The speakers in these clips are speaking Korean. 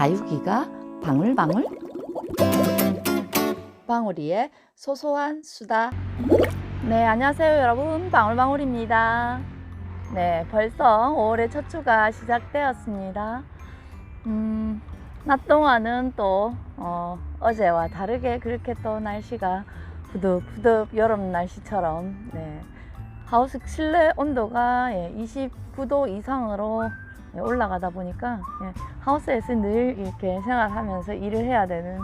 다육이가 방울방울? 방울이의 소소한 수다. 네 안녕하세요 여러분. 방울방울입니다. 네 벌써 5월의 첫 주가 시작되었습니다. 음, 낮 동안은 또 어, 어제와 다르게 그렇게 또 날씨가 부득부득 여름 날씨처럼 네, 하우스 실내 온도가 예, 29도 이상으로 예, 올라가다 보니까 예, 하우스에서 늘 이렇게 생활하면서 일을 해야 되는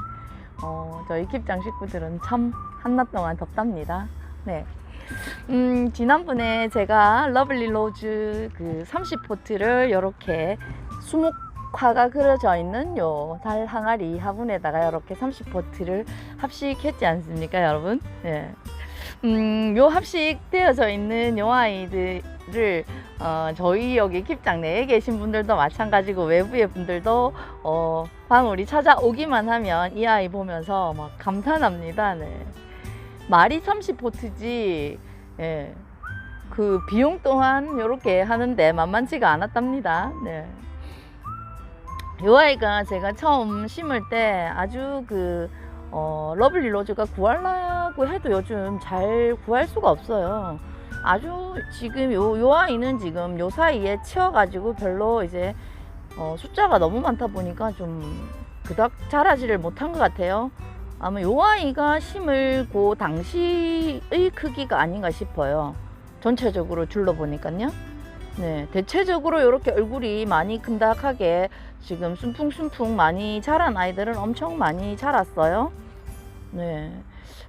어, 저희 킵장 식구들은 참 한낮 동안 덥답니다. 네. 음, 지난번에 제가 러블리 로즈 그 30포트를 이렇게 수묵화가 그려져 있는 요 달 항아리 화분에다가 이렇게 30포트를 합식했지 않습니까, 여러분? 예. 음, 요 합식되어져 있는 요 아이들 을 어, 저희 여기 킵장 내에 계신 분들도 마찬가지고 외부의 분들도 어, 방울이 찾아오기만 하면 이 아이 보면서 막 감탄합니다. 네. 말이 30포트지 예. 그 비용 또한 이렇게 하는데 만만치가 않았답니다. 네. 요 아이가 제가 처음 심을 때 아주 그 어, 러블리 로즈가 구하려고 해도 요즘 잘 구할 수가 없어요. 아주 지금 요, 요 아이는 지금 요 사이에 치워가지고 별로 이제 어, 숫자가 너무 많다 보니까 좀 그닥 자라지를 못한 것 같아요. 아마 요 아이가 심을고 당시의 크기가 아닌가 싶어요. 전체적으로 둘러보니까요. 네, 대체적으로 이렇게 얼굴이 많이 큼닥하게 지금 순풍순풍 많이 자란 아이들은 엄청 많이 자랐어요. 네.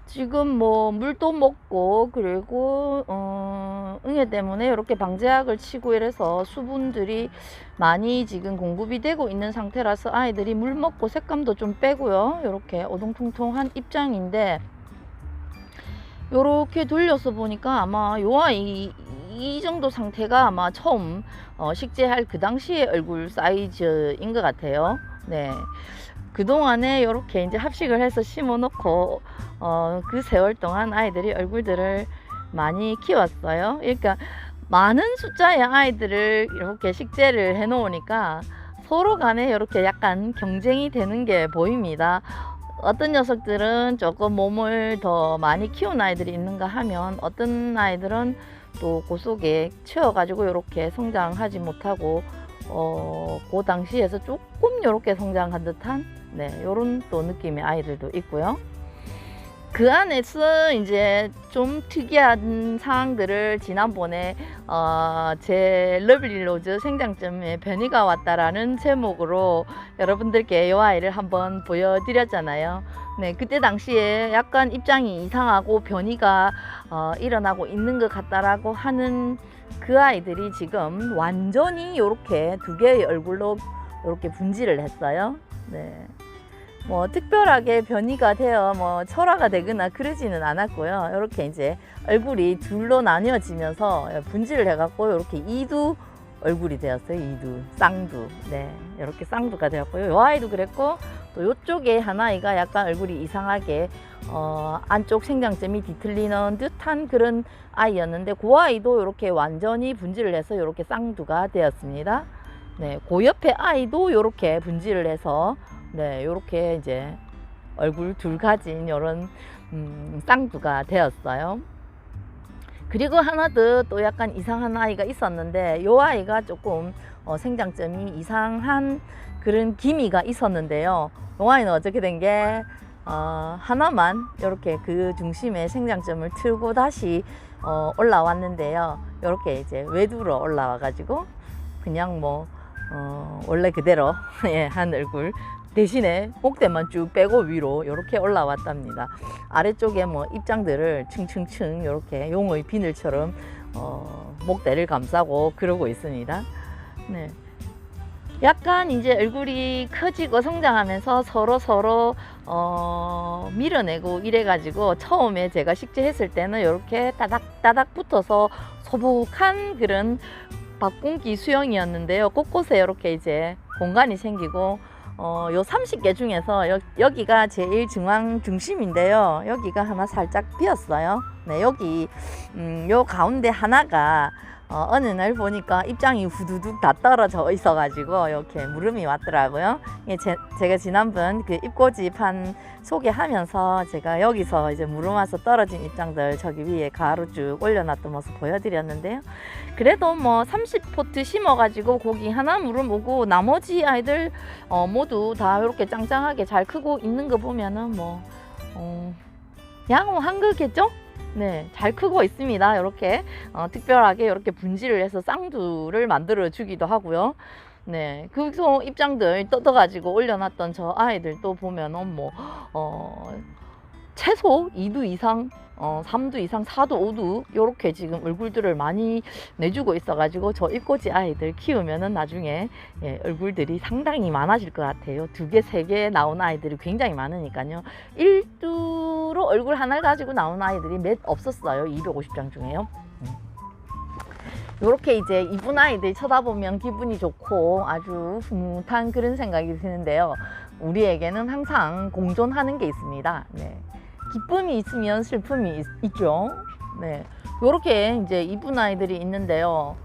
지금 뭐 물도 먹고 그리고 어, 응애 때문에 이렇게 방제약을 치고 이래서 수분들이 많이 지금 공급이 되고 있는 상태라서 아이들이 물 먹고 색감도 좀 빼고요. 이렇게 오동통통한 입장인데 요렇게 돌려서 보니까 아마 요 아이 이 정도 상태가 아마 처음 어, 식재할 그 당시의 얼굴 사이즈인 것 같아요. 네. 그동안에 이렇게 이제 합식을 해서 심어 놓고 어, 그 세월 동안 아이들이 얼굴들을 많이 키웠어요. 그러니까 많은 숫자의 아이들을 이렇게 식재를 해 놓으니까 서로 간에 이렇게 약간 경쟁이 되는 게 보입니다. 어떤 녀석들은 조금 몸을 더 많이 키운 아이들이 있는가 하면 어떤 아이들은 또 그 속에 채워가지고 이렇게 성장하지 못하고 어, 그 당시에서 조금 이렇게 성장한 듯한 네, 요런 또 느낌의 아이들도 있고요. 그 안에서 이제 좀 특이한 상황들을 지난번에 어, 제 러블리 로즈 생장점에 변이가 왔다라는 제목으로 여러분들께 이 아이를 한번 보여드렸잖아요. 네, 그때 당시에 약간 입장이 이상하고 변이가 어, 일어나고 있는 것 같다라고 하는 그 아이들이 지금 완전히 이렇게 두 개의 얼굴로 이렇게 분지를 했어요. 네. 뭐 특별하게 변이가 되어 뭐 철화가 되거나 그러지는 않았고요. 이렇게 이제 얼굴이 둘로 나뉘어지면서 분지를 해갖고 이렇게 이두 얼굴이 되었어요. 이두, 쌍두. 네. 이렇게 쌍두가 되었고요. 요 아이도 그랬고 또 요쪽에 하나이가 약간 얼굴이 이상하게 어, 안쪽 생장점이 뒤틀리는 듯한 그런 아이였는데 그 아이도 이렇게 완전히 분지를 해서 이렇게 쌍두가 되었습니다. 네. 그 옆에 아이도 이렇게 분지를 해서 네, 요렇게 이제 얼굴 둘 가진 요런 음, 쌍두가 되었어요. 그리고 하나 더 또 약간 이상한 아이가 있었는데 요 아이가 조금 어, 생장점이 이상한 그런 기미가 있었는데요. 요 아이는 어떻게 된게 어, 하나만 이렇게 그 중심에 생장점을 틀고 다시 어, 올라왔는데요. 이렇게 이제 외두로 올라와 가지고 그냥 뭐 어, 원래 그대로 예, 한 얼굴 대신에 목대만 쭉 빼고 위로 이렇게 올라왔답니다. 아래쪽에 뭐 입장들을 층층층 이렇게 용의 비늘처럼 어, 목대를 감싸고 그러고 있습니다. 네. 약간 이제 얼굴이 커지고 성장하면서 서로 서로 어, 밀어내고 이래가지고 처음에 제가 식재했을 때는 이렇게 따닥 따닥 붙어서 소복한 그런 밥공기 수영이었는데요. 곳곳에 이렇게 이제 공간이 생기고 어, 요 30개 중에서 여, 여기가 제일 중앙 중심인데요. 여기가 하나 살짝 비었어요. 네, 여기, 음, 요 가운데 하나가, 어, 어느 날 보니까 입장이 후두둑 다 떨어져 있어가지고 이렇게 물음이 왔더라고요. 예, 제, 제가 지난번 그 입고집한 소개하면서 제가 여기서 이제 물음 와서 떨어진 입장들 저기 위에 가로 쭉 올려놨던 모습 보여드렸는데요. 그래도 뭐 30포트 심어가지고 고기 하나 물음 오고 나머지 아이들 어, 모두 다 이렇게 짱짱하게 잘 크고 있는 거 보면은 뭐 어, 양호 한 거겠죠? 네, 잘 크고 있습니다. 이렇게 어, 특별하게 이렇게 분지를 해서 쌍두를 만들어 주기도 하고요. 네, 그래서 입장들 뜯어가지고 올려놨던 저 아이들 또 보면은 뭐 어, 최소 2두 이상, 어, 3두 이상, 4두, 5두 이렇게 지금 얼굴들을 많이 내주고 있어가지고 저 입꼬지 아이들 키우면은 나중에 예, 얼굴들이 상당히 많아질 것 같아요. 두 개, 세 개 나온 아이들이 굉장히 많으니까요. 1두 로 얼굴 하나를 가지고 나온 아이들이 몇 없었어요. 250장 중에요. 이렇게 이제 이쁜 아이들 쳐다보면 기분이 좋고 아주 흐뭇한 그런 생각이 드는데요. 우리에게는 항상 공존하는 게 있습니다. 네. 기쁨이 있으면 슬픔이 있, 죠 네. 요렇게 이제 이쁜 아이들이 있는데요.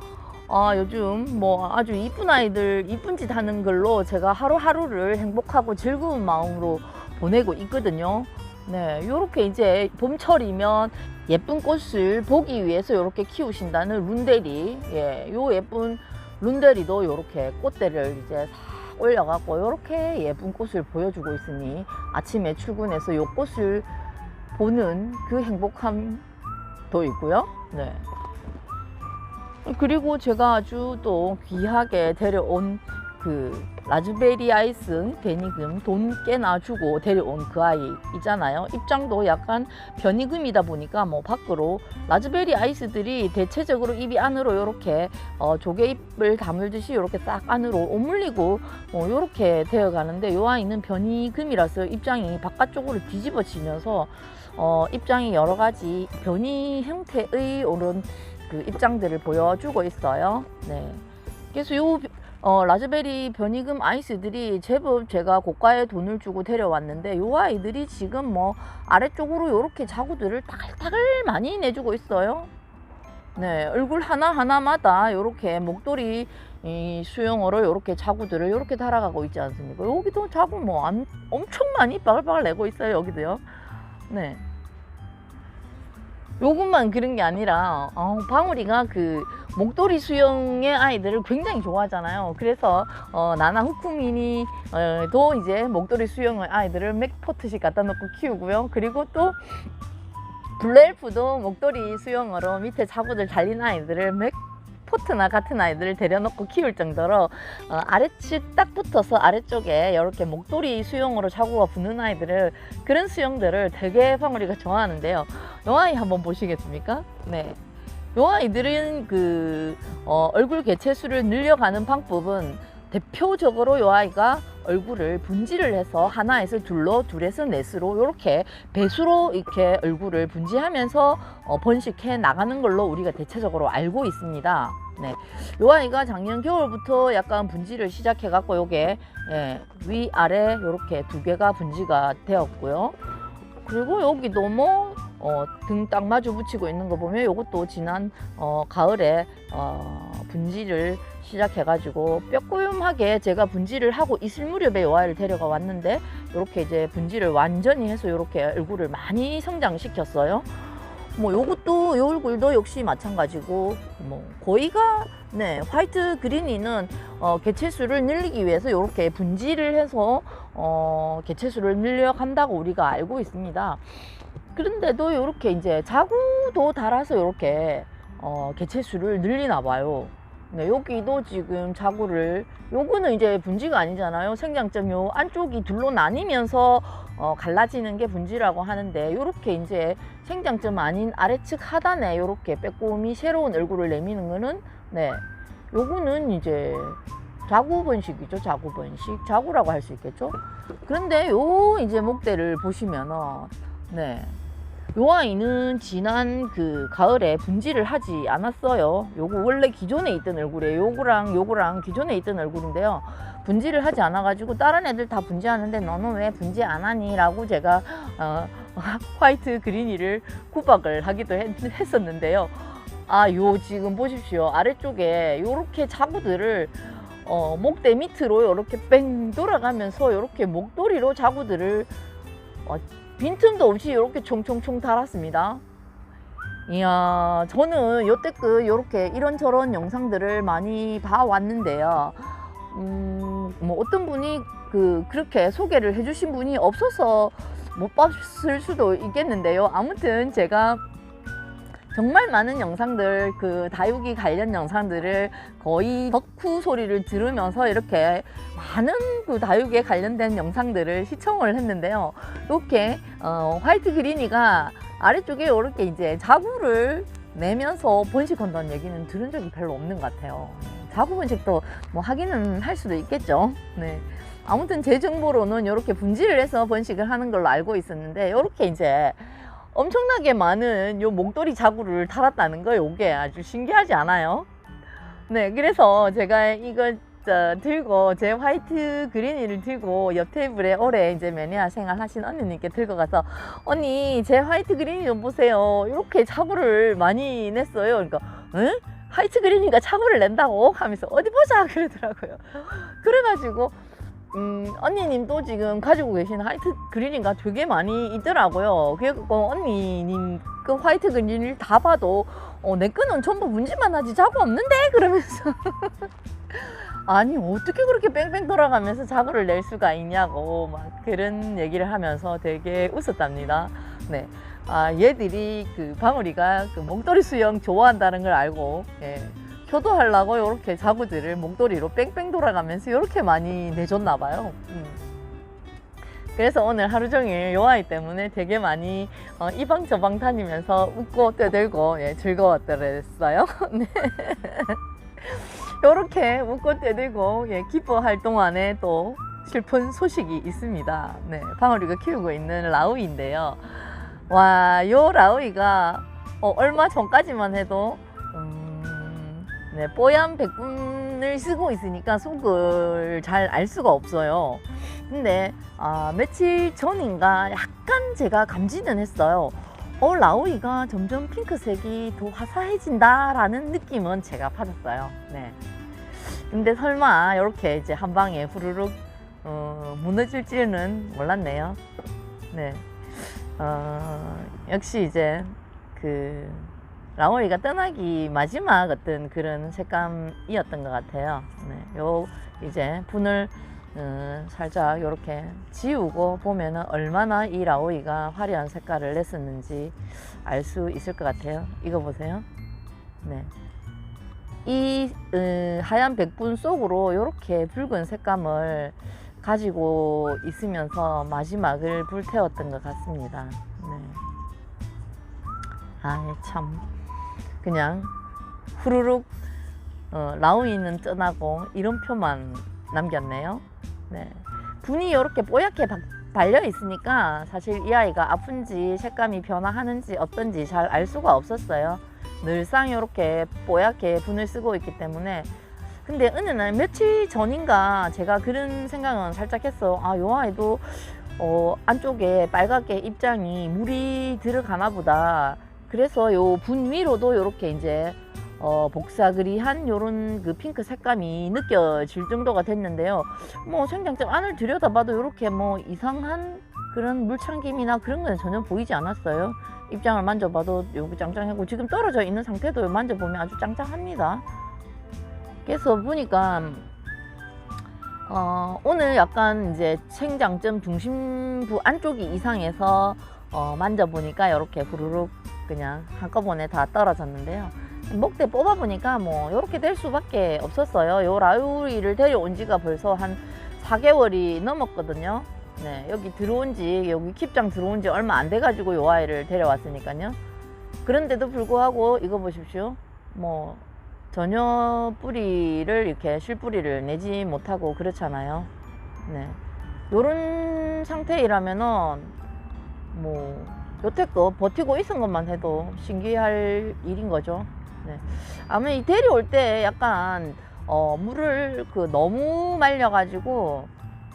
아, 요즘 뭐 아주 이쁜 아이들 이쁜 짓 하는 걸로 제가 하루하루를 행복하고 즐거운 마음으로 보내고 있거든요. 네, 요렇게 이제 봄철이면 예쁜 꽃을 보기 위해서 요렇게 키우신다는 룬데리, 예, 요 예쁜 룬데리도 요렇게 꽃대를 이제 싹 올려갖고 요렇게 예쁜 꽃을 보여주고 있으니 아침에 출근해서 요 꽃을 보는 그 행복함도 있고요. 네. 그리고 제가 아주 또 귀하게 데려온 그 라즈베리 아이스 베니금 돈 꽤나 주고 데려온 그 아이 있잖아요. 입장도 약간 변이금이다 보니까 뭐 밖으로 라즈베리 아이스들이 대체적으로 입이 안으로 이렇게 어, 조개잎을 다물듯이 이렇게 싹 안으로 오물리고 뭐 이렇게 되어 가는데 이 아이는 변이금이라서 입장이 바깥쪽으로 뒤집어지면서 어, 입장이 여러 가지 변이 형태의 이런 그 입장들을 보여주고 있어요. 네. 그래서 요 어, 라즈베리 변이금 아이스들이 제법 제가 고가의 돈을 주고 데려왔는데 요 아이들이 지금 뭐 아래쪽으로 요렇게 자구들을 따글따글 많이 내주고 있어요. 네, 얼굴 하나하나마다 요렇게 목도리 이 수영어로 요렇게 자구들을 요렇게 달아가고 있지 않습니까? 여기도 자구 뭐 안, 엄청 많이 빠글빠글 내고 있어요, 여기도요. 네. 요것만 그런 게 아니라 어, 방울이가 그 목도리 수영의 아이들을 굉장히 좋아하잖아요. 그래서 어, 나나 후쿠미니도 이제 목도리 수영의 아이들을 맥포트씩 갖다 놓고 키우고요. 그리고 또 블루엘프도 목도리 수영어로 밑에 자구들 달린 아이들을 맥 포트나 같은 아이들을 데려놓고 키울 정도로 어, 아래측 딱 붙어서 아래쪽에 이렇게 목도리 수영으로 자구가 붙는 아이들을 그런 수영들을 되게 방울이가 좋아하는데요. 요 아이 한번 보시겠습니까? 네. 요 아이들은 그 어, 얼굴 개체수를 늘려가는 방법은 대표적으로 요 아이가 얼굴을 분지를 해서 하나에서 둘로 둘에서 넷으로 이렇게 배수로 이렇게 얼굴을 분지하면서 어, 번식해 나가는 걸로 우리가 대체적으로 알고 있습니다. 네, 요 아이가 작년 겨울부터 약간 분지를 시작해 갖고 요게 예, 위 아래 이렇게 두 개가 분지가 되었고요. 그리고 여기도 뭐 어, 등 딱 마주 붙이고 있는 거 보면 이것도 지난 어, 가을에 어, 분지를 시작해가지고 뼈꼬염하게 제가 분지를 하고 있을 무렵에 요 아이를 데려가 왔는데 이렇게 이제 분지를 완전히 해서 이렇게 얼굴을 많이 성장시켰어요. 뭐 요것도 요 얼굴도 역시 마찬가지고 뭐 거의가 네 화이트 그린이는 어, 개체수를 늘리기 위해서 이렇게 분지를 해서 어, 개체수를 늘려간다고 우리가 알고 있습니다. 그런데도 이렇게 이제 자구도 달아서 이렇게 어, 개체수를 늘리나 봐요. 네, 여기도 지금 자구를 요거는 이제 분지가 아니잖아요. 생장점 요 안쪽이 둘로 나뉘면서 어, 갈라지는 게 분지라고 하는데 요렇게 이제 생장점 아닌 아래측 하단에 요렇게 빼꼼히 새로운 얼굴을 내미는 거는 네 요거는 이제 자구 번식이죠. 자구 번식. 자구라고 할 수 있겠죠. 그런데 요 이제 목대를 보시면은 네. 요 아이는 지난 그 가을에 분지를 하지 않았어요. 요거 원래 기존에 있던 얼굴이에요. 요거랑 요거랑 기존에 있던 얼굴인데요. 분지를 하지 않아 가지고 다른 애들 다 분지하는데 너는 왜 분지 안 하니? 라고 제가 어, 화이트 그린이를 구박을 하기도 했, 했었는데요. 아, 요 지금 보십시오. 아래쪽에 요렇게 자구들을 어, 목대 밑으로 요렇게 뺑 돌아가면서 요렇게 목도리로 자구들을 어, 빈틈도 없이 요렇게 총총총 달았습니다. 이야, 저는 요때그 요렇게 이런저런 영상들을 많이 봐왔는데요. 음, 뭐 어떤 분이 그 그렇게 소개를 해주신 분이 없어서 못 봤을 수도 있겠는데요. 아무튼 제가 정말 많은 영상들 그 다육이 관련 영상들을 거의 덕후 소리를 들으면서 이렇게 많은 그 다육이에 관련된 영상들을 시청을 했는데요. 이렇게 어, 화이트 그린이가 아래쪽에 이렇게 이제 자구를 내면서 번식한다는 얘기는 들은 적이 별로 없는 것 같아요. 자구 번식도 뭐 하기는 할 수도 있겠죠. 네. 아무튼 제 정보로는 이렇게 분질을 해서 번식을 하는 걸로 알고 있었는데 이렇게 이제 엄청나게 많은 요 목도리 자구를 달았다는 거 요게 아주 신기하지 않아요? 네, 그래서 제가 저, 들고 제 화이트 그린이를 들고 옆 테이블에 오래 이제 매니아 생활하신 언니님께 들고 가서 언니 제 화이트 그린이 좀 보세요. 이렇게 자구를 많이 냈어요. 그러니까 응? 화이트 그린이가 자구를 낸다고 하면서 어디 보자 그러더라고요. 그래가지고 음, 언니님도 지금 가지고 계신 화이트 그린인가 되게 많이 있더라고요. 그래갖고 언니님 그 화이트 그린을 다 봐도 어, 내 거는 전부 문제만 하지 자고 없는데 그러면서 아니 어떻게 그렇게 뺑뺑 돌아가면서 자구를 낼 수가 있냐고 막 그런 얘기를 하면서 되게 웃었답니다. 네. 아, 얘들이 그 방울이가 그 목도리 수영 좋아한다는 걸 알고 예. 효도하려고 이렇게 자구들을 목도리로 뺑뺑 돌아가면서 이렇게 많이 내줬나 봐요. 음. 그래서 오늘 하루 종일 요 아이 때문에 되게 많이 어, 이방 저방 다니면서 웃고 떠들고 예, 즐거웠더랬어요. 네. 이렇게 웃고 떠들고 예, 기뻐할 동안에 또 슬픈 소식이 있습니다. 네, 방울이가 키우고 있는 라우이인데요. 와, 요 라우이가 어, 얼마 전까지만 해도 음, 네, 뽀얀 백분을 쓰고 있으니까 속을 잘 알 수가 없어요. 근데 아, 며칠 전인가 약간 제가 감지는 했어요. 어, 라우이가 점점 핑크색이 더 화사해진다라는 느낌은 제가 받았어요. 네. 근데 설마 이렇게 이제 한 방에 후루룩 어, 무너질 줄은 몰랐네요. 네. 어, 역시 이제 그 라오이가 떠나기 마지막 어떤 그런 색감이었던 것 같아요. 네, 요 이제 분을 어, 살짝 이렇게 지우고 보면은 얼마나 이 라오이가 화려한 색깔을 냈었는지 알 수 있을 것 같아요. 이거 보세요. 네. 이 어, 하얀 백분 속으로 이렇게 붉은 색감을 가지고 있으면서 마지막을 불태웠던 것 같습니다. 네. 아, 참. 그냥 후루룩 어, 라우이는 떠나고 이름표만 남겼네요. 네. 분이 이렇게 뽀얗게 바- 발려 있으니까 사실 이 아이가 아픈지 색감이 변화하는지 어떤지 잘 알 수가 없었어요. 늘상 이렇게 뽀얗게 분을 쓰고 있기 때문에 근데 어느 날 며칠 전인가 제가 그런 생각은 살짝 했어. 아, 요 아이도 어, 안쪽에 빨갛게 입장이 물이 들어가나 보다. 그래서 요 분 위로도 이렇게 이제 어, 복사그리한 요런 그 핑크 색감이 느껴질 정도가 됐는데요. 뭐 생장점 안을 들여다봐도 이렇게 뭐 이상한 그런 물참김이나 그런 건 전혀 보이지 않았어요. 입장을 만져봐도 여기 짱짱하고 지금 떨어져 있는 상태도 만져보면 아주 짱짱합니다. 그래서 보니까 어, 오늘 약간 이제 생장점 중심부 안쪽이 이상해서 어, 만져보니까 이렇게 후루룩 그냥 한꺼번에 다 떨어졌는데요. 목대 뽑아보니까 뭐 이렇게 될 수밖에 없었어요. 요 라우리를 데려온 지가 벌써 한 4개월이 넘었거든요. 네, 여기 들어온 지, 여기 킵장 들어온 지 얼마 안 돼가지고 요 아이를 데려왔으니까요. 그런데도 불구하고 이거 보십시오. 뭐 전혀 뿌리를 이렇게 실뿌리를 내지 못하고 그렇잖아요. 네. 요런 상태이라면은 뭐 여태껏 버티고 있은 것만 해도 신기할 일인 거죠. 네. 아마 이 데려올 때 약간 어, 물을 그 너무 말려가지고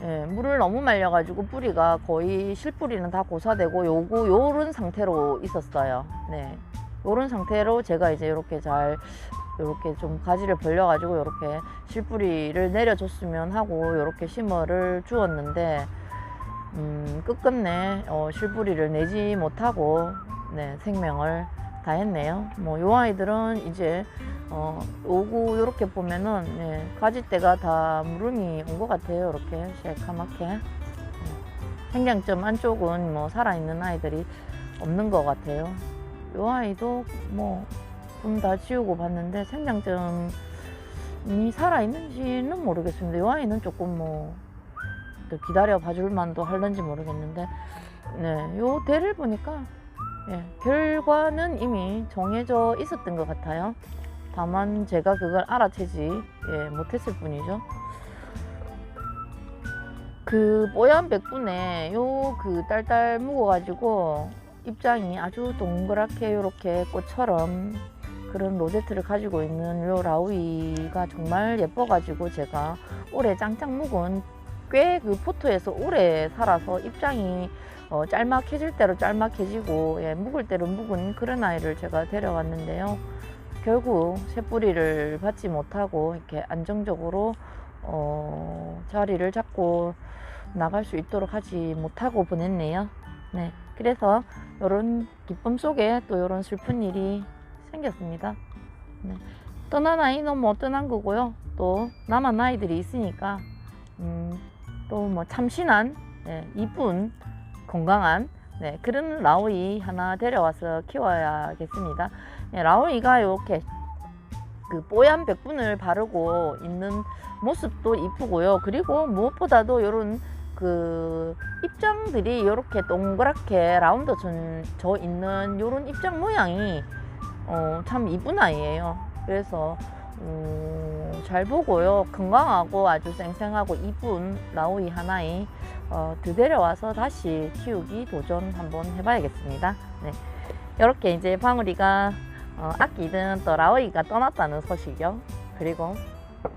예, 물을 너무 말려가지고 뿌리가 거의 실뿌리는 다 고사되고 요거 요런 상태로 있었어요. 네. 요런 상태로 제가 이제 이렇게 잘 이렇게 좀 가지를 벌려가지고 이렇게 실뿌리를 내려줬으면 하고 이렇게 심어를 주었는데 음, 끝끝내 어, 실뿌리를 내지 못하고 네, 생명을 다했네요. 뭐 요 아이들은 이제 어, 오고 이렇게 보면은 네, 가지대가 다 무름이 온 것 같아요. 이렇게 새카맣게 음, 생장점 안쪽은 뭐 살아있는 아이들이 없는 것 같아요. 요 아이도 뭐 좀 다 지우고 봤는데 생장점이 살아있는지는 모르겠습니다. 요 아이는 조금 뭐또 기다려 봐줄 만도 할런지 모르겠는데 네, 요 대를 보니까 예, 결과는 이미 정해져 있었던 것 같아요. 다만 제가 그걸 알아채지 예, 못했을 뿐이죠. 그 뽀얀 백분에 요 그 딸딸 묵어가지고 입장이 아주 동그랗게 요렇게 꽃처럼 그런 로제트를 가지고 있는 요 라우이가 정말 예뻐가지고 제가 올해 짱짱 묵은 꽤 그 포토에서 오래 살아서 입장이 어, 짤막해질 대로 짤막해지고 예, 묵을 대로 묵은 그런 아이를 제가 데려왔는데요. 결국 새뿌리를 받지 못하고 이렇게 안정적으로 어, 자리를 잡고 나갈 수 있도록 하지 못하고 보냈네요. 네, 그래서 이런 기쁨 속에 또 이런 슬픈 일이 생겼습니다. 네. 떠난 아이는 뭐 떠난 거고요. 또 남은 아이들이 있으니까 음, 또 뭐 참신한 네, 이쁜 건강한 네, 그런 라오이 하나 데려와서 키워야겠습니다. 네, 라오이가 이렇게 그 뽀얀 백분을 바르고 있는 모습도 이쁘고요. 그리고 무엇보다도 이런 그 입장들이 이렇게 동그랗게 라운드 전- 져 있는 이런 입장 모양이 어, 참 이쁜 아이예요. 그래서 음, 잘 보고요. 건강하고 아주 쌩쌩하고 이쁜 라오이 하나이 어, 들데려와서 다시 키우기 도전 한번 해봐야겠습니다. 네. 이렇게 이제 방울이가 어, 아끼던 또 라오이가 떠났다는 소식이요. 그리고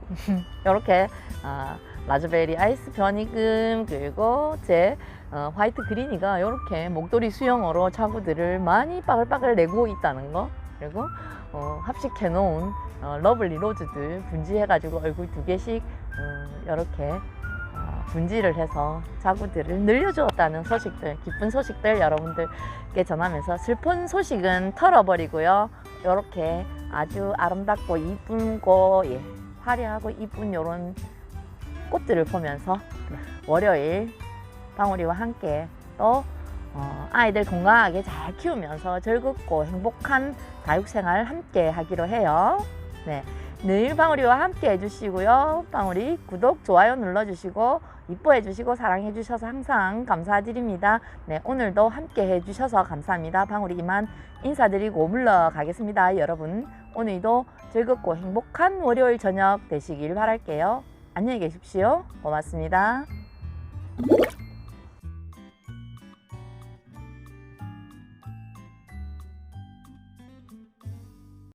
이렇게 아, 라즈베리 아이스 변이금 그리고 제 어, 화이트 그린이가 이렇게 목도리 수영으로 차구들을 많이 빠글빠글 내고 있다는 거 그리고 어, 합식해 놓은 어, 러블리 로즈들 분지해 가지고 얼굴 두 개씩 이렇게 어, 분지를 해서 자구들을 늘려주었다는 소식들 기쁜 소식들 여러분들께 전하면서 슬픈 소식은 털어버리고요. 이렇게 아주 아름답고 이쁜고 예, 화려하고 이쁜 이런 꽃들을 보면서 월요일 방울이와 함께 또 어, 아이들 건강하게 잘 키우면서 즐겁고 행복한 다육생활 함께 하기로 해요. 네. 늘 방울이와 함께 해주시고요. 방울이 구독, 좋아요 눌러주시고 이뻐해주시고 사랑해주셔서 항상 감사드립니다. 네, 오늘도 함께 해주셔서 감사합니다. 방울이 이만 인사드리고 물러가겠습니다. 여러분, 오늘도 즐겁고 행복한 월요일 저녁 되시길 바랄게요. 안녕히 계십시오. 고맙습니다.